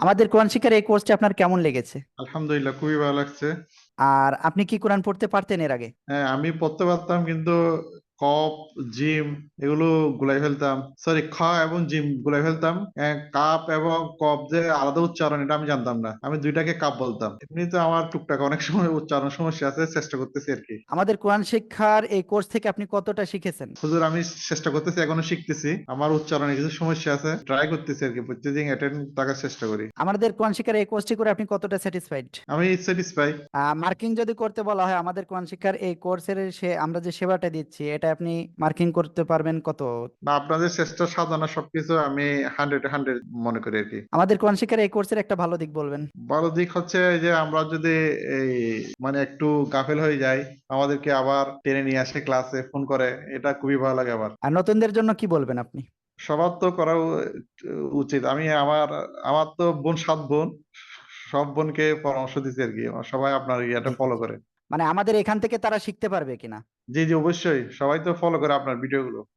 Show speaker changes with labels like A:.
A: আমাদের কোরআন শিক্ষার এই কোর্সটি আপনার কেমন লেগেছে?
B: আলহামদুলিল্লাহ খুবই ভালো লাগছে।
A: আর আপনি কি কোরআন পড়তে পারতেন এর আগে?
B: হ্যাঁ আমি পড়তে পারতাম কিন্তু কপ জিম এগুলো গুলাই ফেলতাম। সরি খ এবং জিম গুলাই ফেলতাম। কাপ এবং কপ যে আলাদা উচ্চারণ এটা আমি জানতাম না। আমি দুইটাকে কাপ বলতাম। এমনিতে আমার টুকটাক অনেক সময় উচ্চারণ সমস্যা আছে চেষ্টা করতেছি আর কি।
A: আমাদের কোরআন শিক্ষার এই কোর্স থেকে আপনি কতটা শিখেছেন?
B: হুজুর আমি চেষ্টা করতেছি এখনও শিখতেছি। আমার উচ্চারণে কিছু সমস্যা আছে ট্রাই করতেছি আর কি। প্রত্যেকদিন অ্যাটেন্ড থাকার চেষ্টা করি।
A: আমাদের কোরআন শিক্ষার এই কোর্সটি করে আপনি কতটা স্যাটিসফাইড
B: আমি স্যাটিসফাই
A: মার্কিং যদি করতে বলা হয় আমাদের কোরআন শিক্ষার এই কোর্সের সে আমরা যে সেবাটা দিচ্ছি এটা আপনি মার্কিং করতে পারবেন কত?
B: বা আপনাদের চেষ্টা সাজানো সবকিছু আমি হান্ড্রেড হান্ড্রেড মনে করি আর কি।
A: আমাদের কোরআন শিক্ষার এই কোর্সের একটা ভালো দিক বলবেন।
B: ভালো দিক হচ্ছে যে আমরা যদি এই মানে একটু গাফেল হয়ে যাই আমাদেরকে আবার টেনে নিয়ে আসে ক্লাসে ফোন করে এটা খুবই ভালো লাগে আবার
A: আর নতুনদের জন্য কি বলবেন আপনি?
B: সবার তো করা উচিত। আমি আমার আমার তো বোন সাত বোন সব বোনকে পরামর্শ দিচ্ছি আর কি। সবাই আপনার ইয়েটা ফলো করে।
A: মানে আমাদের এখান থেকে তারা শিখতে পারবে কিনা?
B: জি জি, অবশ্যই। সবাই তো ফলো করে আপনার ভিডিওগুলো